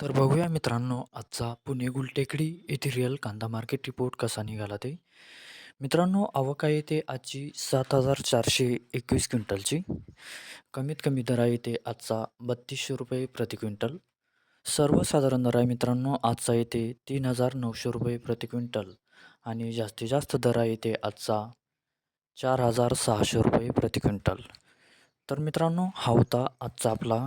तर बघूया मित्रांनो आजचा पुणे गुलटेकडी येथील रिअल कांदा मार्केट रिपोर्ट कसा निघाला ते. मित्रांनो आवक आहे ते आजची सात हजार चारशे एकवीस क्विंटलची. कमीत कमी दरा येते आजचा बत्तीसशे रुपये प्रति क्विंटल. सर्वसाधारण दर आहे मित्रांनो आजचा येते तीन हजार नऊशे रुपये प्रति क्विंटल. आणि जास्तीत जास्त दर आहे आजचा चार हजार सहाशे रुपये प्रति क्विंटल. तर मित्रांनो हा होता आजचा आपला